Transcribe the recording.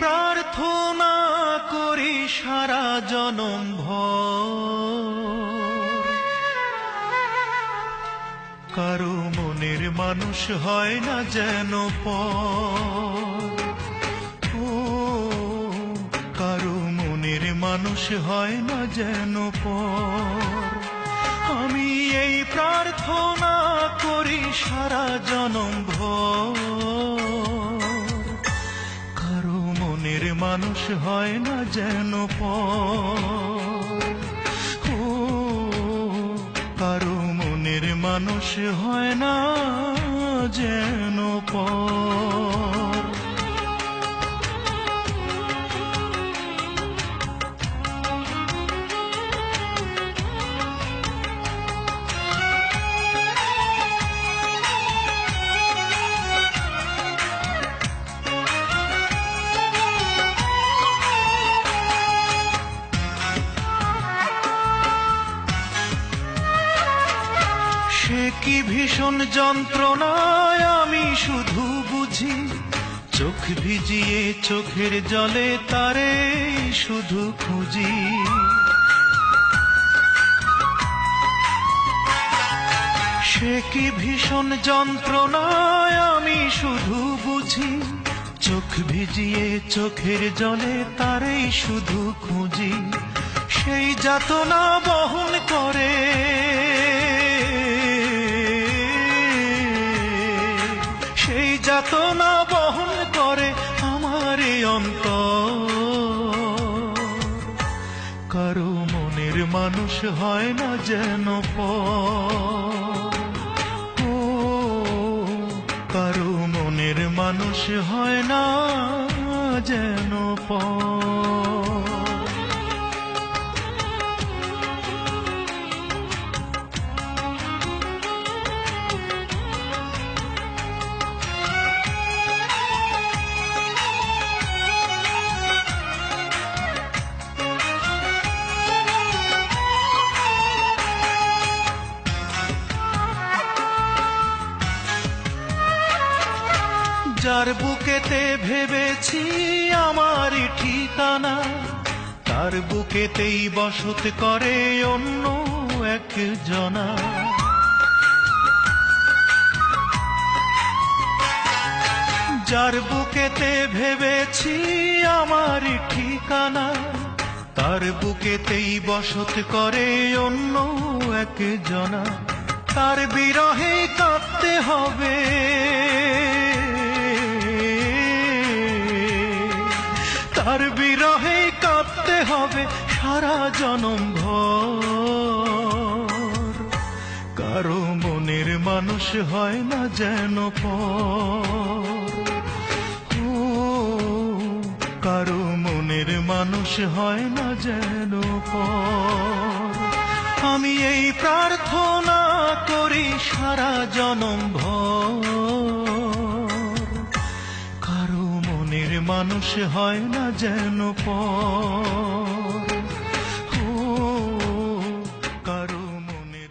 প্রার্থনা করি সারা জনম কারও মনের মানুষ হয় না যেন ও, কারও মনের মানুষ হয় না যেন প আমি এই প্রার্থনা করি সারা জনম মানুষ হয় না যেন ও কারও মনের মানুষ হয় না যেন পর। সে কি ভীষণ যন্ত্রণায় আমি শুধু বুঝি, চোখ ভিজিয়ে চোখের জলে তারে শুধু খুঁজি। সে কি ভীষণ যন্ত্রণায় আমি শুধু বুঝি, চোখ ভিজিয়ে চোখের জলে তারেই শুধু খুঁজি। সেই যাতনা বহন অন্তর কারও মনের মানুষ হয় না যেন ও, কারও মনের মানুষ হয় না যেন পর। যার বুকেতে ভেবেছি আমার ঠিকানা, তার বুকেতেই বসত করে অন্য এক জনা যার বুকেতে ভেবেছি আমার ঠিকানা, তার বুকেতেই বসত করে অন্য এক জনা তার বিরহে কাঁদতে হবে কাঁদতে হবে সারা জনম ভর। কারও মনের মানুষ হয় না যেন কারও মনের মানুষ হয় না যেন আমি এই প্রার্থনা করি সারা জনম ভর। মানুষ হয় না যেন পর।